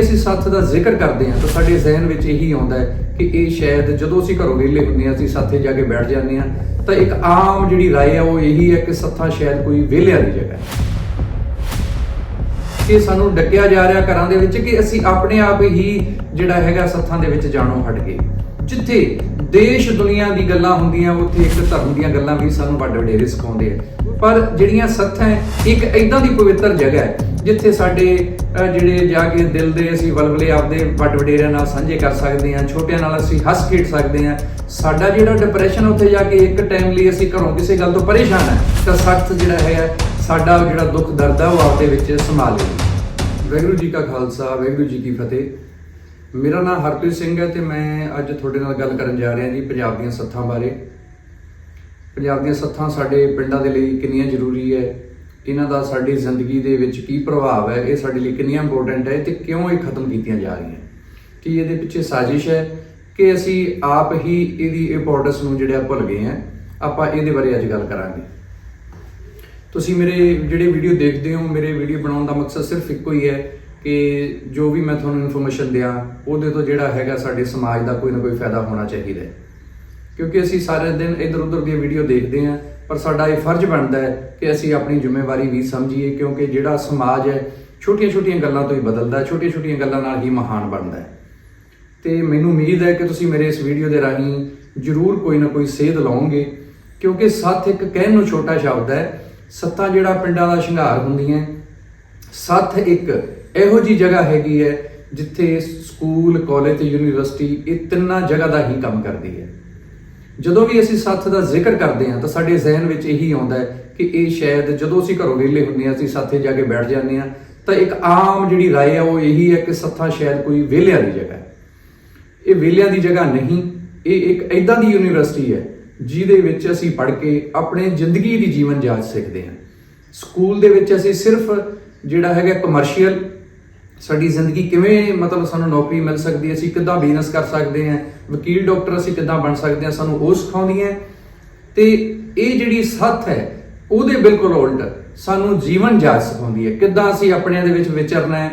ਅਸੀਂ ਸੱਥ ਦਾ ਜ਼ਿਕਰ ਕਰਦੇ ਹਾਂ, ਤਾਂ ਸਾਡੇ ਜ਼ਿਹਨ ਵਿੱਚ ਇਹੀ ਆਉਂਦਾ ਹੈ ਕਿ ਇਹ ਸ਼ਾਇਦ ਜਦੋਂ ਅਸੀਂ ਘਰੋਂ ਵਿਹਲੇ ਹੁੰਦੇ ਹਾਂ, ਅਸੀਂ ਸੱਥੇ ਜਾ ਕੇ ਬੈਠ ਜਾਂਦੇ ਹਾਂ, ਤਾਂ ਇੱਕ ਆਮ ਜਿਹੜੀ ਰਾਏ ਹੈ ਉਹ ਇਹੀ ਹੈ ਕਿ ਸੱਥਾ ਸ਼ਾਇਦ ਕੋਈ ਵਿਹਲਿਆਂ ਦੀ ਜਗ੍ਹਾ ਹੈ। ਕਿ ਸਾਨੂੰ ਡੱਕਿਆ ਜਾ ਰਿਹਾ ਘਰਾਂ ਦੇ ਵਿੱਚ ਕਿ ਅਸੀਂ ਆਪਣੇ ਆਪ ਹੀ ਜਿਹੜਾ ਹੈਗਾ ਸੱਥਾਂ ਦੇ ਵਿੱਚ ਜਾਣੋਂ ਹਟ ਗਏ। ਜਿੱਥੇ ਦੇਸ਼ ਦੁਨੀਆ ਦੀ ਗੱਲਾਂ ਹੁੰਦੀਆਂ, ਉੱਥੇ ਇੱਕ ਧਰਮ ਦੀਆਂ ਗੱਲਾਂ ਵੀ ਸਾਨੂੰ ਵੱਡੇ ਵਡੇਰੇ ਸਿਖਾਉਂਦੇ ਆ। ਪਰ ਜਿਹੜੀਆਂ ਸੱਥਾਂ ਇੱਕ ਐਦਾਂ ਦੀ ਪਵਿੱਤਰ ਜਗ੍ਹਾ ਹੈ, ਜਿੱਥੇ ਸਾਡੇ ਜਿਹੜੇ ਜਾ ਕੇ ਦਿਲ ਦੇ ਅਸੀਂ ਵਲਵਲੇ ਆਪਦੇ ਵੱਡ ਵਡੇਰਿਆਂ ਨਾਲ ਸਾਂਝੇ ਕਰ ਸਕਦੇ ਹਾਂ, ਛੋਟਿਆਂ ਨਾਲ ਅਸੀਂ ਹੱਸ ਖੇਡ ਸਕਦੇ ਹਾਂ। ਸਾਡਾ ਜਿਹੜਾ ਡਿਪਰੈਸ਼ਨ ਉੱਥੇ ਜਾ ਕੇ ਇੱਕ ਟਾਈਮ ਲਈ ਅਸੀਂ ਘਰੋਂ ਕਿਸੇ ਗੱਲ ਤੋਂ ਪਰੇਸ਼ਾਨ ਹੈ, ਤਾਂ ਸਖ਼ਤ ਜਿਹੜਾ ਹੈ, ਸਾਡਾ ਜਿਹੜਾ ਦੁੱਖ ਦਰਦ ਹੈ ਉਹ ਆਪਦੇ ਵਿੱਚ ਸਮਾ ਲੇਗੀ ਵਾਹਿਗੁਰੂ ਜੀ ਕਾ ਖਾਲਸਾ, ਵਾਹਿਗੁਰੂ ਜੀ ਕੀ ਫਤਿਹ। ਮੇਰਾ ਨਾਮ ਹਰਪ੍ਰੀਤ ਸਿੰਘ ਹੈ ਤੇ ਮੈਂ ਅੱਜ ਤੁਹਾਡੇ ਨਾਲ ਗੱਲ ਕਰਨ ਜਾ ਰਿਹਾ ਜੀ, ਪੰਜਾਬ ਦੀਆਂ ਸੱਥਾਂ ਬਾਰੇ। ਪੰਜਾਬ ਦੀਆਂ ਸੱਥਾਂ ਸਾਡੇ ਪਿੰਡਾਂ ਦੇ ਲਈ ਕਿੰਨੀਆਂ ਜ਼ਰੂਰੀ ਹੈ, ਇਹਨਾਂ ਦਾ ਸਾਡੀ ਜ਼ਿੰਦਗੀ ਦੇ ਵਿੱਚ ਕੀ ਪ੍ਰਭਾਵ ਹੈ, ਇਹ ਸਾਡੇ ਲਈ ਕਿੰਨੀਆਂ ਇੰਪੋਰਟੈਂਟ ਹੈ ਤੇ ਕਿਉਂ ਇਹ ਖਤਮ ਕੀਤੀਆਂ ਜਾ ਰਹੀਆਂ। ਕੀ ਇਹਦੇ ਪਿੱਛੇ ਸਾਜ਼ਿਸ਼ ਹੈ ਕਿ ਅਸੀਂ ਆਪ ਹੀ ਇਹਦੀ ਇੰਪੋਰਟੈਂਸ ਨੂੰ ਜਿਹੜਾ ਭੁੱਲ ਗਏ ਹਾਂ, ਆਪਾਂ ਇਹਦੇ ਬਾਰੇ ਅੱਜ ਗੱਲ ਕਰਾਂਗੇ। ਤੁਸੀਂ ਮੇਰੇ ਜਿਹੜੇ ਵੀਡੀਓ ਦੇਖਦੇ ਹੋ, ਮੇਰੇ ਵੀਡੀਓ ਬਣਾਉਣ ਦਾ ਮਕਸਦ ਸਿਰਫ ਇੱਕੋ ਹੀ ਹੈ ਕਿ ਜੋ ਵੀ ਮੈਂ ਤੁਹਾਨੂੰ ਇਨਫੋਰਮੇਸ਼ਨ ਦਿਆਂ, ਉਹਦੇ ਤੋਂ ਜਿਹੜਾ ਹੈਗਾ ਸਾਡੇ ਸਮਾਜ ਦਾ ਕੋਈ ਨਾ ਕੋਈ ਫਾਇਦਾ ਹੋਣਾ ਚਾਹੀਦਾ ਹੈ। ਕਿਉਂਕਿ ਅਸੀਂ ਸਾਰੇ ਦਿਨ ਇਧਰ ਉਧਰ ਦੀਆਂ ਵੀਡੀਓ ਦੇਖਦੇ ਹਾਂ, ਪਰ ਸਾਡਾ ਇਹ ਫਰਜ਼ ਬਣਦਾ ਹੈ ਕਿ ਅਸੀਂ ਆਪਣੀ ਜ਼ਿੰਮੇਵਾਰੀ ਵੀ ਸਮਝੀਏ, ਕਿਉਂਕਿ ਜਿਹੜਾ ਸਮਾਜ ਹੈ, ਛੋਟੀਆਂ-ਛੋਟੀਆਂ ਗੱਲਾਂ ਤੋਂ ਹੀ ਬਦਲਦਾ ਹੈ ਛੋਟੀਆਂ-ਛੋਟੀਆਂ ਗੱਲਾਂ ਨਾਲ ਹੀ ਮਹਾਨ ਬਣਦਾ ਹੈ। ਤੇ ਮੈਨੂੰ ਉਮੀਦ ਹੈ ਕਿ ਤੁਸੀਂ ਮੇਰੇ ਇਸ ਵੀਡੀਓ ਦੇ ਰਾਹੀਂ ਜ਼ਰੂਰ ਕੋਈ ਨਾ ਕੋਈ ਸੇਧ ਲਾਓਗੇ, ਕਿਉਂਕਿ ਸੱਤ ਇੱਕ ਕਹਿਣ ਨੂੰ ਛੋਟਾ ਸ਼ਬਦ ਹੈ, ਸੱਤਾਂ ਜਿਹੜਾ ਪਿੰਡਾਂ ਦਾ ਸ਼ਿੰਗਾਰ ਹੁੰਦੀਆਂ, ਸੱਤ ਇੱਕ ਇਹੋ ਜੀ ਜਗ੍ਹਾ ਹੈਗੀ ਹੈ ਜਿੱਥੇ ਸਕੂਲ, ਕਾਲਜ ਤੇ ਯੂਨੀਵਰਸਿਟੀ ਇਹ ਤਿੰਨਾਂ ਜਗ੍ਹਾ ਦਾ ਹੀ ਕੰਮ ਕਰਦੀ ਹੈ। ਜਦੋਂ ਵੀ ਅਸੀਂ ਸੱਥ ਦਾ ਜ਼ਿਕਰ ਕਰਦੇ ਹਾਂ, ਤਾਂ ਸਾਡੇ ਜ਼ਿਹਨ ਵਿੱਚ ਇਹੀ ਆਉਂਦਾ ਹੈ ਕਿ ਇਹ ਸ਼ਾਇਦ ਜਦੋਂ ਅਸੀਂ ਘਰੋਂ ਵਿਹਲੇ ਹੁੰਦੇ ਹਾਂ, ਅਸੀਂ ਸੱਥੇ ਜਾ ਕੇ ਬੈਠ ਜਾਂਦੇ ਹਾਂ, ਤਾਂ ਇੱਕ ਆਮ ਜਿਹੜੀ ਰਾਏ ਹੈ ਉਹ ਇਹੀ ਹੈ ਕਿ ਸੱਥਾ ਸ਼ਾਇਦ ਕੋਈ ਵਿਹਲਿਆਂ ਦੀ ਜਗ੍ਹਾ ਹੈ। ਇਹ ਵਿਹਲਿਆਂ ਦੀ ਜਗ੍ਹਾ ਨਹੀਂ, ਇਹ ਇੱਕ ਐਦਾਂ ਦੀ ਯੂਨੀਵਰਸਿਟੀ ਹੈ, ਜਿਹਦੇ ਵਿੱਚ ਅਸੀਂ ਪੜ੍ਹ ਕੇ ਆਪਣੇ ਜ਼ਿੰਦਗੀ ਦੀ ਜੀਵਨ ਜਾਂਚ ਸਿੱਖਦੇ ਹਾਂ। ਸਕੂਲ ਦੇ ਵਿੱਚ ਅਸੀਂ ਸਿਰਫ ਜਿਹੜਾ ਹੈਗਾ ਕਮਰਸ਼ੀਅਲ ਸਾਡੀ ਜ਼ਿੰਦਗੀ ਕਿਵੇਂ ਮਤਲਬ ਸਾਨੂੰ ਨੌਕਰੀ ਮਿਲ ਸਕਦੀ ਹੈ, ਅਸੀਂ ਕਿੱਦਾਂ ਬਿਜ਼ਨਸ ਕਰ ਸਕਦੇ ਹਾਂ, ਵਕੀਲ ਡਾਕਟਰ ਅਸੀਂ ਕਿੱਦਾਂ ਬਣ ਸਕਦੇ ਹਾਂ, ਸਾਨੂੰ ਉਹ ਸਿਖਾਉਂਦੀਆਂ ਤੇ ਇਹ ਜਿਹੜੀ ਸੱਥ ਹੈ, ਉਹਦੇ ਬਿਲਕੁਲ ਉਲਟ ਸਾਨੂੰ ਜੀਵਨ ਜਾਚ ਸਿਖਾਉਂਦੀ ਹੈ। ਕਿੱਦਾਂ ਅਸੀਂ ਆਪਣਿਆਂ ਦੇ ਵਿੱਚ ਵਿਚਰਨਾ ਹੈ,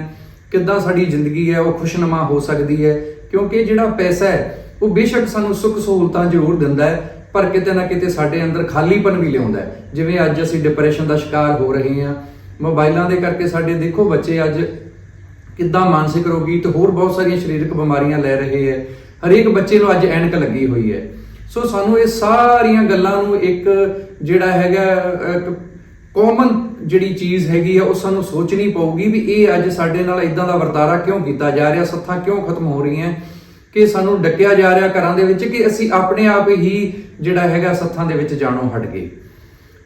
ਕਿੱਦਾਂ ਸਾਡੀ ਜ਼ਿੰਦਗੀ ਹੈ, ਉਹ ਖੁਸ਼ਨਮਾ ਹੋ ਸਕਦੀ ਹੈ। ਕਿਉਂਕਿ ਜਿਹੜਾ ਪੈਸਾ ਹੈ, ਉਹ ਬੇਸ਼ੱਕ ਸਾਨੂੰ ਸੁੱਖ ਸਹੂਲਤਾਂ ਜ਼ਰੂਰ ਦਿੰਦਾ ਹੈ, ਪਰ ਕਿਤੇ ਨਾ ਕਿਤੇ ਸਾਡੇ ਅੰਦਰ ਖਾਲੀਪਨ ਵੀ ਲਿਆਉਂਦਾ ਜਿਵੇਂ ਅੱਜ ਅਸੀਂ ਡਿਪਰੈਸ਼ਨ ਦਾ ਸ਼ਿਕਾਰ ਹੋ ਰਹੇ ਹਾਂ ਮੋਬਾਈਲਾਂ ਦੇ ਕਰਕੇ ਸਾਡੇ ਦੇਖੋ ਬੱਚੇ ਅੱਜ ਕਿੱਦਾਂ ਮਾਨਸਿਕ ਰੋਗੀ ਤੇ ਹੋਰ ਬਹੁਤ ਸਾਰੀਆਂ ਸਰੀਰਕ ਬਿਮਾਰੀਆਂ ਲੈ ਰਹੇ ਹੈ। ਹਰੇਕ ਬੱਚੇ ਨੂੰ ਅੱਜ ਐਨਕ ਲੱਗੀ ਹੋਈ ਹੈ। ਸੋ ਸਾਨੂੰ ਇਹ ਸਾਰੀਆਂ ਗੱਲਾਂ ਨੂੰ ਇੱਕ ਜਿਹੜਾ ਹੈਗਾ ਕਾਮਨ ਜਿਹੜੀ ਚੀਜ਼ ਹੈਗੀ ਆ, ਉਹ ਸਾਨੂੰ ਸੋਚਣੀ ਪਊਗੀ ਵੀ ਇਹ ਅੱਜ ਸਾਡੇ ਨਾਲ ਇਦਾਂ ਦਾ ਵਰਤਾਰਾ ਕਿਉਂ ਕੀਤਾ ਜਾ ਰਿਹਾ, ਸੱਥਾਂ ਕਿਉਂ ਖਤਮ ਹੋ ਰਹੀਆਂ, ਕਿ ਸਾਨੂੰ ਡੱਕਿਆ ਜਾ ਰਿਹਾ ਘਰਾਂ ਦੇ ਵਿੱਚ ਕਿ ਅਸੀਂ ਆਪਣੇ ਆਪ ਹੀ ਜਿਹੜਾ ਹੈਗਾ ਸੱਥਾਂ ਦੇ ਵਿੱਚ ਜਾਣੋਂ ਹਟ ਗਏ।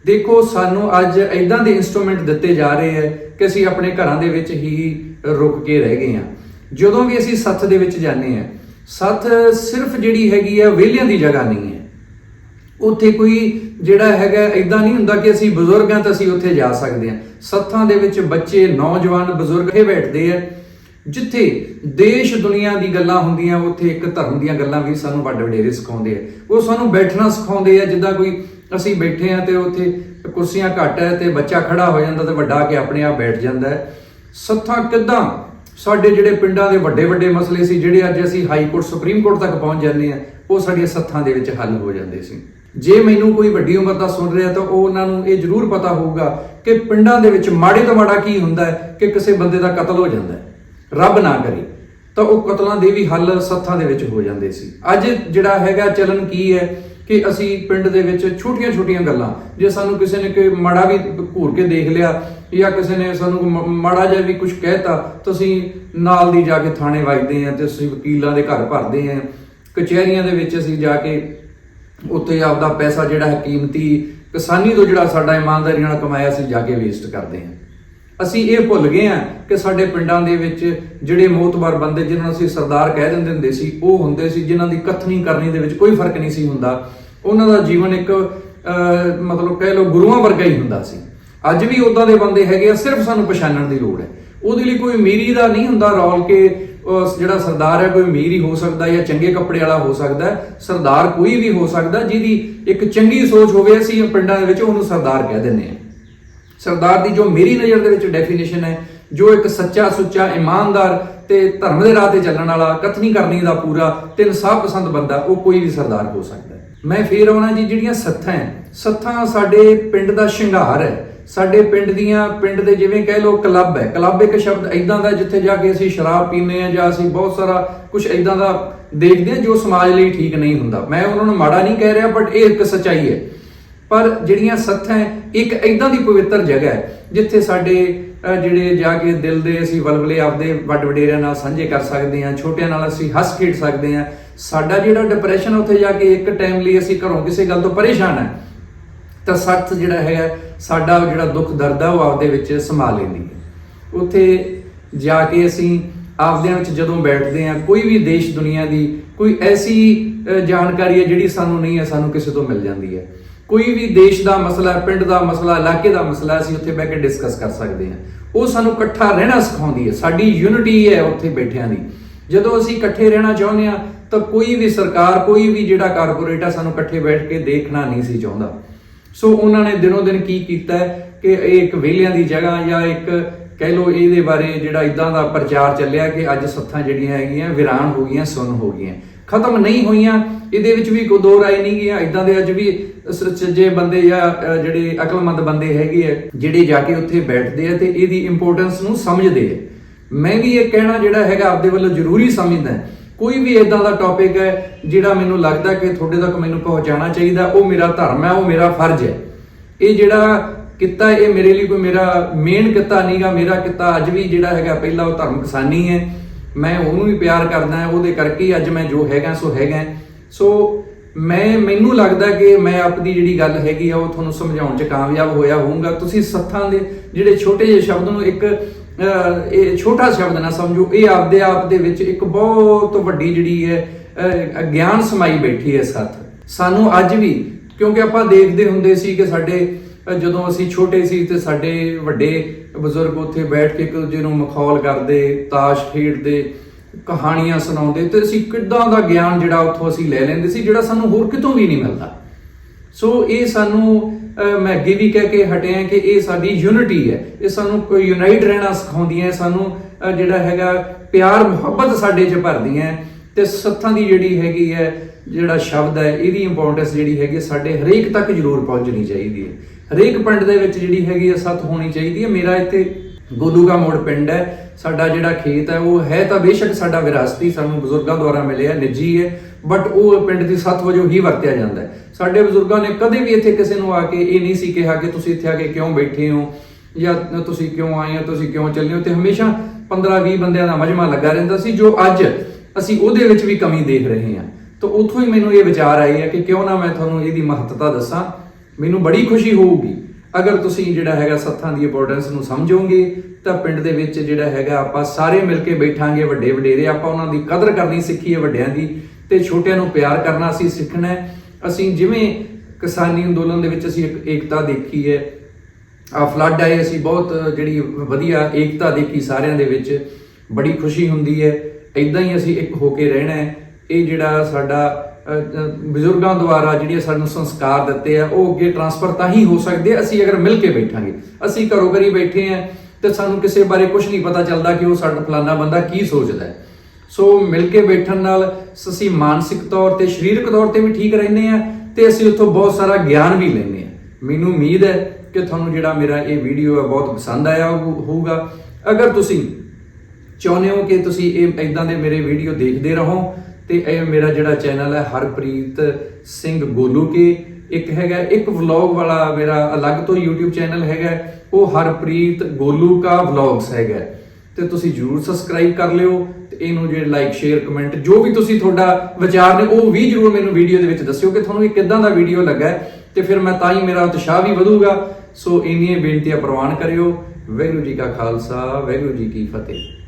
ਦੇਖੋ, ਸਾਨੂੰ ਅੱਜ ਇਦਾਂ ਦੇ ਇਨਸਟਰੂਮੈਂਟ ਦਿੱਤੇ ਜਾ ਰਹੇ ਹੈ ਕਿ ਅਸੀਂ ਆਪਣੇ ਘਰਾਂ ਦੇ ਵਿੱਚ ਹੀ ਰੁਕ ਕੇ ਰਹਿ ਗਏ ਹਾਂ। ਜਦੋਂ ਵੀ ਅਸੀਂ ਸੱਥ ਦੇ ਵਿੱਚ ਜਾਂਦੇ ਹਾਂ, ਸੱਥ ਸਿਰਫ ਜਿਹੜੀ ਹੈਗੀ ਹੈ ਵਿਹਲਿਆਂ ਦੀ ਜਗ੍ਹਾ ਨਹੀਂ ਹੈ। ਉੱਥੇ ਕੋਈ ਜਿਹੜਾ ਹੈਗਾ ਇਦਾਂ ਨਹੀਂ ਹੁੰਦਾ ਕਿ ਅਸੀਂ ਬਜ਼ੁਰਗਾਂ ਤਾਂ ਅਸੀਂ ਉੱਥੇ ਜਾ ਸਕਦੇ ਹਾਂ। ਸੱਥਾਂ ਦੇ ਵਿੱਚ ਬੱਚੇ, ਨੌਜਵਾਨ, ਬਜ਼ੁਰਗ ਇਹ ਬੈਠਦੇ ਆ। ਜਿੱਥੇ ਦੇਸ਼ ਦੁਨੀਆ ਦੀ ਗੱਲਾਂ ਹੁੰਦੀਆਂ, ਉੱਥੇ ਇੱਕ ਧਰਮ ਦੀਆਂ ਗੱਲਾਂ ਵੀ ਸਾਨੂੰ ਵੱਡ ਵਡੇਰੇ ਸਿਖਾਉਂਦੇ ਆ। ਉਹ ਸਾਨੂੰ ਬੈਠਣਾ ਸਿਖਾਉਂਦੇ ਆ, ਜਿੱਦਾਂ ਕੋਈ ਅਸੀਂ ਬੈਠੇ ਆ ਤੇ ਉੱਥੇ ਕੁਰਸੀਆਂ ਘੱਟ ਹੈ ਤੇ ਬੱਚਾ ਖੜਾ ਹੋ ਜਾਂਦਾ ਤੇ ਵੱਡਾ ਕੇ ਆਪਣੇ ਆਪ ਬੈਠ ਜਾਂਦਾ ਹੈ। ਸੱਥਾਂ ਕਿੱਦਾਂ? ਸਾਡੇ ਜਿਹੜੇ ਪਿੰਡਾਂ ਦੇ ਵੱਡੇ ਵੱਡੇ ਮਸਲੇ ਸੀ, ਜਿਹੜੇ ਅੱਜ ਅਸੀਂ ਹਾਈ ਕੋਰਟ, ਸੁਪਰੀਮ ਕੋਰਟ ਤੱਕ ਪਹੁੰਚ ਜਾਂਦੇ ਆ ਉਹ ਸਾਡੀਆਂ ਸੱਥਾਂ ਦੇ ਵਿੱਚ ਹੱਲ ਹੋ ਜਾਂਦੇ ਸੀ। ਜੇ ਮੈਨੂੰ ਕੋਈ ਵੱਡੀ ਉਮਰ ਦਾ ਸੁਣ ਰਿਹਾ ਤਾਂ ਉਹ ਉਹਨਾਂ ਨੂੰ ਇਹ ਜ਼ਰੂਰ ਪਤਾ ਹੋਊਗਾ ਕਿ ਪਿੰਡਾਂ ਦੇ ਵਿੱਚ ਮਾੜੇ ਤੋਂ ਮਾੜਾ ਕੀ ਹੁੰਦਾ ਹੈ ਕਿ ਕਿਸੇ ਬੰਦੇ ਦਾ ਕਤਲ ਹੋ ਜਾਂਦਾ ਹੈ। ਰੱਬ ਨਾ ਕਰੇ, ਤਾਂ ਉਹ ਕਤਲਾਂ ਦੇ ਵੀ ਹੱਲ ਸੱਥਾਂ ਦੇ ਵਿੱਚ ਹੋ ਜਾਂਦੇ ਸੀ। ਅੱਜ ਜਿਹੜਾ ਹੈਗਾ ਚਲਨ ਕੀ ਹੈ? ਕਿ ਅਸੀਂ ਪਿੰਡ ਦੇ ਵਿੱਚ ਛੋਟੀਆਂ-ਛੋਟੀਆਂ ਗੱਲਾਂ, ਜੇ ਸਾਨੂੰ ਕਿਸੇ ਨੇ ਕੋਈ ਮਾੜਾ ਵੀ ਘੂਰ ਕੇ ਦੇਖ ਲਿਆ, ਜਾਂ ਕਿਸੇ ਨੇ ਸਾਨੂੰ ਮ- ਮਾੜਾ ਜਿਹਾ ਵੀ ਕੁਝ ਕਹਿਤਾ ਅਸੀਂ ਨਾਲ ਦੀ ਜਾ ਕੇ ਥਾਣੇ ਵਜਦੇ ਆ ਤੇ ਅਸੀਂ ਵਕੀਲਾਂ ਦੇ ਘਰ ਭਰਦੇ ਆ ਕਚਹਿਰੀਆਂ ਦੇ ਵਿੱਚ ਅਸੀਂ ਜਾ ਕੇ ਉੱਥੇ ਆਪਦਾ ਪੈਸਾ ਜਿਹੜਾ ਹੈ, ਕੀਮਤੀ ਕਿਸਾਨੀ ਤੋਂ ਜਿਹੜਾ ਸਾਡਾ ਇਮਾਨਦਾਰੀ ਨਾਲ ਕਮਾਇਆ ਸੀ ਜਾ ਕੇ ਵੇਸਟ ਕਰਦੇ ਹਾਂ। ਅਸੀਂ ਇਹ ਭੁੱਲ ਗਏ ਹਾਂ ਕਿ ਸਾਡੇ ਪਿੰਡਾਂ ਦੇ ਵਿੱਚ ਜਿਹੜੇ ਮੋਤਬਰ ਬੰਦੇ ਜਿਨ੍ਹਾਂ ਨੂੰ ਅਸੀਂ ਸਰਦਾਰ ਕਹਿ ਦਿੰਦੇ ਹੁੰਦੇ ਸੀ, ਉਹ ਹੁੰਦੇ ਸੀ, ਜਿਨ੍ਹਾਂ ਦੀ ਕਥਨੀ ਕਰਨੀ ਦੇ ਵਿੱਚ ਕੋਈ ਫ਼ਰਕ ਨਹੀਂ ਸੀ ਹੁੰਦਾ। ਉਹਨਾਂ ਦਾ ਜੀਵਨ ਇੱਕ ਮਤਲਬ ਕਹਿ ਲਓ ਗੁਰੂਆਂ ਵਰਗਾ ਹੀ ਹੁੰਦਾ ਸੀ। ਅੱਜ ਵੀ ਉਦਾਂ ਦੇ ਬੰਦੇ ਹੈਗੇ ਆ, ਸਿਰਫ ਸਾਨੂੰ ਪਛਾਣਨ ਦੀ ਲੋੜ ਹੈ। ਉਹਦੇ ਲਈ ਕੋਈ ਅਮੀਰੀ ਦਾ ਨਹੀਂ ਹੁੰਦਾ ਰੌਲ ਕੇ ਜਿਹੜਾ ਸਰਦਾਰ ਹੈ ਕੋਈ ਅਮੀਰ ਹੀ ਹੋ ਸਕਦਾ ਜਾਂ ਚੰਗੇ ਕੱਪੜੇ ਵਾਲਾ ਹੋ ਸਕਦਾ ਸਰਦਾਰ ਕੋਈ ਵੀ ਹੋ ਸਕਦਾ, ਜਿਹਦੀ ਇੱਕ ਚੰਗੀ ਸੋਚ ਹੋਵੇ, ਅਸੀਂ ਪਿੰਡਾਂ ਦੇ ਵਿੱਚ ਉਹਨੂੰ ਸਰਦਾਰ ਕਹਿ ਦਿੰਦੇ ਹਾਂ। ਸਰਦਾਰ ਦੀ ਜੋ ਮੇਰੀ ਨਜ਼ਰ ਦੇ ਵਿੱਚ ਡੈਫੀਨੇਸ਼ਨ ਹੈ, ਜੋ ਇੱਕ ਸੱਚਾ, ਸੁੱਚਾ, ਇਮਾਨਦਾਰ ਤੇ ਧਰਮ ਦੇ ਰਾਹ ਤੇ ਚੱਲਣ ਵਾਲਾ, ਕਥਨੀ ਕਰਨੀ ਦਾ ਪੂਰਾ ਤੇ ਇਨਸਾਫ ਪਸੰਦ ਬੰਦਾ, ਉਹ ਕੋਈ ਵੀ ਸਰਦਾਰ ਹੋ ਸਕਦਾ ਮੈਂ ਫੇਰ ਆਉਣਾ ਜੀ, ਜਿਹੜੀਆਂ ਸੱਥਾਂ ਹੈ, ਸੱਥਾਂ ਸਾਡੇ ਪਿੰਡ ਦਾ ਸ਼ਿੰਗਾਰ ਹੈ। ਸਾਡੇ ਪਿੰਡ ਦੀਆਂ, ਪਿੰਡ ਦੇ ਜਿਵੇਂ ਕਹਿ ਲਓ ਕਲੱਬ ਹੈ। ਕਲੱਬ ਇੱਕ ਸ਼ਬਦ ਇਦਾਂ ਦਾ ਜਿੱਥੇ ਜਾ ਕੇ ਅਸੀਂ ਸ਼ਰਾਬ ਪੀਂਦੇ ਆ ਜਾਂ ਅਸੀਂ ਬਹੁਤ ਸਾਰਾ ਕੁਝ ਇਦਾਂ ਦਾ ਦੇਖਦੇ ਆ ਜੋ ਸਮਾਜ ਲਈ ਠੀਕ ਨਹੀਂ ਹੁੰਦਾ। ਮੈਂ ਉਹਨਾਂ ਨੂੰ ਮਾੜਾ ਨਹੀਂ ਕਹਿ ਰਿਹਾ ਬਟ ਇਹ ਇੱਕ ਸੱਚਾਈ ਹੈ। ਪਰ ਜਿਹੜੀਆਂ ਸੱਥਾਂ ਇੱਕ ਇਦਾਂ ਦੀ ਪਵਿੱਤਰ ਜਗ੍ਹਾ ਹੈ, ਜਿੱਥੇ ਸਾਡੇ ਜਿਹੜੇ ਜਾ ਕੇ ਦਿਲ ਦੇ ਅਸੀਂ ਵਲਵਲੇ ਆਪਦੇ ਵੱਡ ਵਡੇਰਿਆਂ ਨਾਲ ਸਾਂਝੇ ਕਰ ਸਕਦੇ ਹਾਂ, ਛੋਟਿਆਂ ਨਾਲ ਅਸੀਂ ਹੱਸ ਖੇਡ ਸਕਦੇ ਹਾਂ। ਸਾਡਾ ਜਿਹੜਾ ਡਿਪਰੈਸ਼ਨ ਉੱਥੇ ਜਾ ਕੇ ਇੱਕ ਟਾਈਮ ਲਈ ਅਸੀਂ ਘਰੋਂ ਕਿਸੇ ਗੱਲ ਤੋਂ ਪਰੇਸ਼ਾਨ ਹੈ। ਤਾਂ ਸੱਤ ਜਿਹੜਾ ਹੈਗਾ, ਸਾਡਾ ਜਿਹੜਾ ਦੁੱਖ ਦਰਦ ਆ, ਉਹ ਆਪਦੇ ਵਿੱਚ ਸਮਾ ਲੈਂਦੀ ਹੈ। ਉੱਥੇ ਜਾ ਕੇ ਅਸੀਂ ਆਪਦਿਆਂ ਵਿੱਚ ਜਦੋਂ ਬੈਠਦੇ ਆ ਕੋਈ ਵੀ ਦੇਸ਼ ਦੁਨੀਆ ਦੀ ਕੋਈ ਐਸੀ ਜਾਣਕਾਰੀ ਹੈ ਜਿਹੜੀ ਸਾਨੂੰ ਨਹੀਂ ਹੈ, ਸਾਨੂੰ ਕਿਸੇ ਤੋਂ ਮਿਲ ਜਾਂਦੀ ਹੈ। ਕੋਈ ਵੀ ਦੇਸ਼ ਦਾ ਮਸਲਾ, ਪਿੰਡ ਦਾ ਮਸਲਾ, ਇਲਾਕੇ ਦਾ ਮਸਲਾ, ਅਸੀਂ ਉੱਥੇ ਬਹਿ ਕੇ ਡਿਸਕਸ ਕਰ ਸਕਦੇ ਹਾਂ। ਉਹ ਸਾਨੂੰ ਇਕੱਠਾ ਰਹਿਣਾ ਸਿਖਾਉਂਦੀ ਹੈ। ਸਾਡੀ ਯੂਨਿਟੀ ਹੈ ਉੱਥੇ ਬੈਠਿਆਂ ਦੀ। ਜਦੋਂ ਅਸੀਂ ਇਕੱਠੇ ਰਹਿਣਾ ਚਾਹੁੰਦੇ ਹਾਂ, ਤਾਂ ਕੋਈ ਵੀ ਸਰਕਾਰ, ਕੋਈ ਵੀ ਜਿਹੜਾ ਕਾਰਪੋਰੇਟ ਆ, ਸਾਨੂੰ ਇਕੱਠੇ ਬੈਠ ਕੇ ਦੇਖਣਾ ਨਹੀਂ ਸੀ ਚਾਹੁੰਦਾ। ਸੋ ਉਹਨਾਂ ਨੇ ਦਿਨੋਂ ਦਿਨ ਕੀ ਕੀਤਾ ਕਿ ਇਹ ਇੱਕ ਵਿਹਲਿਆਂ ਦੀ ਜਗ੍ਹਾ ਜਾਂ ਇੱਕ ਕਹਿ ਲਓ ਇਹਦੇ ਬਾਰੇ ਜਿਹੜਾ ਇਦਾਂ ਦਾ ਪ੍ਰਚਾਰ ਚੱਲਿਆ ਕਿ ਅੱਜ ਸੱਥਾਂ ਜਿਹੜੀਆਂ ਹੈਗੀਆਂ, ਵਿਰਾਨ ਹੋ ਗਈਆਂ, ਸੁੰਨ ਹੋ ਗਈਆਂ। ਖਤਮ ਨਹੀਂ ਹੋਈਆਂ, ਇਹਦੇ ਵਿੱਚ ਵੀ ਕੋਈ ਦੋ ਰਾਏ ਨਹੀਂ ਗਿਆ ਇਦਾਂ ਦੇ ਅੱਜ ਵੀ ਸੱਚੇ ਬੰਦੇ ਜਾਂ ਜਿਹੜੇ ਅਕਲਮੰਦ ਬੰਦੇ ਹੈਗੇ ਆ, ਜਿਹੜੇ ਜਾ ਕੇ ਉੱਥੇ ਬੈਠਦੇ ਆ ਤੇ ਇਹਦੀ ਇੰਪੋਰਟੈਂਸ ਨੂੰ ਸਮਝਦੇ ਆ। ਮੈਂ ਵੀ ਇਹ ਕਹਿਣਾ ਜਿਹੜਾ ਹੈਗਾ ਆਪਦੇ ਵੱਲੋਂ ਜ਼ਰੂਰੀ ਸਮਝਦਾ ਕੋਈ ਵੀ ਇਦਾਂ ਦਾ ਟੌਪਿਕ ਹੈ, ਜਿਹੜਾ ਮੈਨੂੰ ਲੱਗਦਾ ਕਿ ਤੁਹਾਡੇ ਤੱਕ ਮੈਨੂੰ ਪਹੁੰਚਾਉਣਾ ਚਾਹੀਦਾ, ਉਹ ਮੇਰਾ ਧਰਮ ਹੈ, ਉਹ ਮੇਰਾ ਫਰਜ਼ ਹੈ। ਇਹ ਜਿਹੜਾ ਕਿੱਤਾ ਇਹ ਮੇਰੇ ਲਈ ਕੋਈ ਮੇਰਾ ਮੇਨ ਕਿੱਤਾ ਨਹੀਂਗਾ, ਮੇਰਾ ਕਿੱਤਾ ਅੱਜ ਵੀ ਜਿਹੜਾ ਹੈਗਾ ਪਹਿਲਾ ਉਹ ਧਰਮ ਕਿਸਾਨੀ ਹੈ। ਮੈਂ ਉਹਨੂੰ ਵੀ ਪਿਆਰ ਕਰਦਾ ਉਹਦੇ ਕਰਕੇ ਹੀ ਅੱਜ ਮੈਂ ਜੋ ਹੈਗਾ ਸੋ ਹੈਗਾ ਸੋ ਮੈਂ, ਮੈਨੂੰ ਲੱਗਦਾ ਕਿ ਮੈਂ ਆਪਦੀ ਜਿਹੜੀ ਗੱਲ ਹੈਗੀ ਆ, ਉਹ ਤੁਹਾਨੂੰ ਸਮਝਾਉਣ 'ਚ ਕਾਮਯਾਬ ਹੋਇਆ ਹੋਊਗਾ। ਤੁਸੀਂ ਸੱਥਾਂ ਦੇ ਜਿਹੜੇ ਛੋਟੇ ਜਿਹੇ ਸ਼ਬਦ ਨੂੰ ਇੱਕ ਇਹ ਛੋਟਾ ਸ਼ਬਦ ਨਾ ਸਮਝੋ, ਇਹ ਆਪਦੇ ਆਪ ਦੇ ਵਿੱਚ ਇੱਕ ਬਹੁਤ ਵੱਡੀ ਜਿਹੜੀ ਹੈ ਗਿਆਨ ਸਮਾਈ ਬੈਠੀ ਹੈ ਸੱਥ। ਸਾਨੂੰ ਅੱਜ ਵੀ, ਕਿਉਂਕਿ ਆਪਾਂ ਦੇਖਦੇ ਹੁੰਦੇ ਸੀ ਕਿ ਸਾਡੇ ਜਦੋਂ ਅਸੀਂ ਛੋਟੇ ਸੀ ਤੇ ਸਾਡੇ ਵੱਡੇ ਬਜ਼ੁਰਗ ਉੱਥੇ ਬੈਠ ਕੇ ਇੱਕ ਦੂਜੇ ਨੂੰ ਮਖੌਲ ਕਰਦੇ ਤਾਸ਼ ਖੇਡਦੇ ਕਹਾਣੀਆਂ ਸੁਣਾਉਂਦੇ ਤੇ ਅਸੀਂ ਕਿੱਦਾਂ ਦਾ ਗਿਆਨ ਜਿਹੜਾ ਉੱਥੋਂ ਅਸੀਂ ਲੈ ਲੈਂਦੇ ਸੀ ਜਿਹੜਾ ਸਾਨੂੰ ਹੋਰ ਕਿਤੋਂ ਵੀ ਨਹੀਂ ਮਿਲਦਾ। ਸੋ ਇਹ ਸਾਨੂੰ ਮੈਂ ਅੱਗੇ ਵੀ ਕਹਿ ਕੇ ਹਟਿਆ ਕਿ ਇਹ ਸਾਡੀ ਯੂਨਿਟੀ ਹੈ। ਇਹ ਸਾਨੂੰ ਯੂਨਾਈਟ ਰਹਿਣਾ ਸਿਖਾਉਂਦੀਆਂ ਹੈ, ਸਾਨੂੰ ਜਿਹੜਾ ਹੈਗਾ ਪਿਆਰ ਮੁਹੱਬਤ ਸਾਡੇ 'ਚ ਭਰਦੀਆਂ ਹੈ। ਤੇ ਸੱਥਾਂ ਦੀ ਜਿਹੜੀ ਹੈਗੀ ਹੈ ਜਿਹੜਾ ਸ਼ਬਦ ਹੈ ਇਹਦੀ ਇੰਪੋਰਟੈਂਸ ਜਿਹੜੀ ਹੈਗੀ ਸਾਡੇ ਹਰੇਕ ਤੱਕ ਜ਼ਰੂਰ ਪਹੁੰਚਣੀ ਚਾਹੀਦੀ ਹੈ। ਹਰੇਕ ਪਿੰਡ ਦੇ ਵਿੱਚ ਜਿਹੜੀ ਹੈਗੀ ਆ ਸੱਥ ਹੋਣੀ ਚਾਹੀਦੀ ਹੈ। ਮੇਰਾ ਇੱਥੇ ਗੋਲੂਗਾ ਮੋੜ ਪਿੰਡ ਹੈ। ਸਾਡਾ ਜਿਹੜਾ ਖੇਤ ਹੈ, ਉਹ ਹੈ ਤਾਂ ਬੇਸ਼ੱਕ ਸਾਡਾ ਵਿਰਾਸਤੀ, ਸਾਨੂੰ ਬਜ਼ੁਰਗਾਂ ਦੁਆਰਾ ਮਿਲਿਆ, ਨਿੱਜੀ ਹੈ ਬਟ ਉਹ ਪਿੰਡ ਦੀ ਸੱਤ ਵਜੋਂ ਹੀ ਵਰਤਿਆ ਜਾਂਦਾ ਹੈ। ਸਾਡੇ ਬਜ਼ੁਰਗਾਂ ਨੇ ਕਦੇ ਵੀ ਇੱਥੇ ਕਿਸੇ ਨੂੰ ਆ ਕੇ ਇਹ ਨਹੀਂ ਸੀ ਕਿਹਾ ਕਿ ਤੁਸੀਂ ਇੱਥੇ ਆ ਕੇ ਕਿਉਂ ਬੈਠੇ ਹੋ, ਜਾਂ ਤੁਸੀਂ ਕਿਉਂ ਆਏ ਹੋ, ਤੁਸੀਂ ਕਿਉਂ ਚੱਲੇ ਹੋ, ਤੇ ਹਮੇਸ਼ਾ 15-20 ਬੰਦਿਆਂ ਦਾ ਮਜਮਾ ਲੱਗਾ ਰਹਿੰਦਾ ਸੀ, ਜੋ ਅੱਜ ਅਸੀਂ ਉਹਦੇ ਵਿੱਚ ਵੀ ਕਮੀ ਦੇਖ ਰਹੇ ਹਾਂ। ਤਾਂ ਉੱਥੋਂ ਹੀ ਮੈਨੂੰ ਇਹ ਵਿਚਾਰ ਆਈ ਹੈ ਕਿ ਕਿਉਂ ਨਾ ਮੈਂ ਤੁਹਾਨੂੰ ਇਹਦੀ ਮਹੱਤਤਾ ਦੱਸਾਂ। ਮੈਨੂੰ ਬੜੀ ਖੁਸ਼ੀ ਹੋਊਗੀ। ਅਗਰ ਤੁਸੀਂ ਜਿਹੜਾ ਹੈਗਾ ਸੱਥਾਂ ਦੀ ਇੰਪੋਰਟੈਂਸ ਨੂੰ ਸਮਝੋਗੇ, ਤਾਂ ਪਿੰਡ ਦੇ ਵਿੱਚ ਜਿਹੜਾ ਹੈਗਾ ਆਪਾਂ ਸਾਰੇ ਮਿਲ ਕੇ ਬੈਠਾਂਗੇ, ਵੱਡੇ ਵਡੇਰੇ, ਆਪਾਂ ਉਹਨਾਂ ਦੀ ਕਦਰ ਕਰਨੀ ਸਿੱਖੀ ਹੈ ਵੱਡਿਆਂ ਦੀ ਤੇ ਛੋਟਿਆਂ ਨੂੰ ਪਿਆਰ ਕਰਨਾ ਅਸੀਂ ਸਿੱਖਣਾ ਹੈ। ਅਸੀਂ ਜਿਵੇਂ ਕਿਸਾਨੀ ਅੰਦੋਲਨ ਦੇ ਵਿੱਚ ਅਸੀਂ ਇੱਕ ਏਕਤਾ ਦੇਖੀ ਹੈ ਆ ਫਲੱਡ ਆਏ, ਅਸੀਂ ਬਹੁਤ ਜਿਹੜੀ ਵਧੀਆ ਏਕਤਾ ਦੇਖੀ ਸਾਰਿਆਂ ਦੇ ਵਿੱਚ, ਬੜੀ ਖੁਸ਼ੀ ਹੁੰਦੀ ਹੈ। ਇਦਾਂ ਹੀ ਅਸੀਂ ਇੱਕ ਹੋ ਕੇ ਰਹਿਣਾ ਹੈ। ਇਹ ਜਿਹੜਾ ਸਾਡਾ ਬਜ਼ੁਰਗਾਂ ਦੁਆਰਾ ਜਿਹੜੇ ਸਾਨੂੰ ਸੰਸਕਾਰ ਦਿੱਤੇ ਆ, ਉਹ ਅੱਗੇ ਟਰਾਂਸਫਰ ਤਾਂ ਹੀ ਹੋ ਸਕਦੇ ਆ, ਅਸੀਂ ਅਗਰ ਮਿਲ ਕੇ ਬੈਠਾਂਗੇ। ਅਸੀਂ ਘਰੋਂ ਘਰੀ ਬੈਠੇ ਆ ਤੇ ਸਾਨੂੰ ਕਿਸੇ ਬਾਰੇ ਕੁਝ ਨਹੀਂ ਪਤਾ ਚੱਲਦਾ ਕਿ ਉਹ ਸਾਡਾ ਫਲਾਨਾ ਬੰਦਾ ਕੀ ਸੋਚਦਾ ਹੈ। ਸੋ ਮਿਲ ਕੇ ਬੈਠਣ ਨਾਲ ਅਸੀਂ ਮਾਨਸਿਕ ਤੌਰ ਤੇ, ਸਰੀਰਕ ਤੌਰ ਤੇ ਵੀ ਠੀਕ ਰਹਿੰਦੇ ਆ ਤੇ ਅਸੀਂ ਉੱਥੋਂ ਬਹੁਤ ਸਾਰਾ ਗਿਆਨ ਵੀ ਲੈਂਦੇ ਆ। ਮੈਨੂੰ ਉਮੀਦ ਹੈ ਕਿ ਤੁਹਾਨੂੰ ਜਿਹੜਾ ਮੇਰਾ ਇਹ ਵੀਡੀਓ ਹੈ ਬਹੁਤ ਪਸੰਦ ਆਇਆ ਹੋਊ- ਹੋਊਗਾ। ਅਗਰ ਤੁਸੀਂ ਚਾਹੁੰਦੇ ਹੋ ਕਿ ਤੁਸੀਂ ਇਹ ਇਦਾਂ ਦੇ ਮੇਰੇ ਵੀਡੀਓ ਦੇਖਦੇ ਰਹੋ ਤੇ ਇਹ ਮੇਰਾ ਜਿਹੜਾ ਚੈਨਲ ਹੈ, ਹਰਪ੍ਰੀਤ ਸਿੰਘ ਗੋਲੂ ਕੇ ਇੱਕ ਹੈਗਾ, ਇੱਕ ਵਲੌਗ ਵਾਲਾ ਮੇਰਾ ਅਲੱਗ ਤੋਂ YouTube ਚੈਨਲ ਹੈਗਾ, ਉਹ ਹਰਪ੍ਰੀਤ ਗੋਲੂ ਕਾ ਵਲੌਗਸ ਹੈਗਾ। ਤੇ ਤੁਸੀਂ ਜਰੂਰ ਸਬਸਕ੍ਰਾਈਬ ਕਰ ਲਿਓ ਤੇ ਇਹਨੂੰ ਜਿਹੜੇ ਲਾਈਕ ਸ਼ੇਅਰ ਕਮੈਂਟ ਜੋ ਵੀ ਤੁਸੀਂ ਤੁਹਾਡਾ ਵਿਚਾਰ ਨੇ, ਉਹ ਵੀ ਜਰੂਰ ਮੈਨੂੰ ਵੀਡੀਓ ਦੇ ਵਿੱਚ ਦੱਸਿਓ ਕਿ ਤੁਹਾਨੂੰ ਇਹ ਕਿੱਦਾਂ ਦਾ ਵੀਡੀਓ ਲੱਗਾ ਹੈ। ਤੇ ਫਿਰ ਮੈਂ ਤਾਂ ਹੀ ਮੇਰਾ ਉਤਸ਼ਾਹ ਵੀ ਵਧੂਗਾ। ਸੋ ਇੰਨੀਆਂ ਬੇਨਤੀਆਂ ਪ੍ਰਵਾਨ ਕਰਿਓ। ਵਾਹਿਗੁਰੂ ਜੀ ਕਾ ਖਾਲਸਾ, ਵਾਹਿਗੁਰੂ ਜੀ ਕੀ ਫਤਿਹ।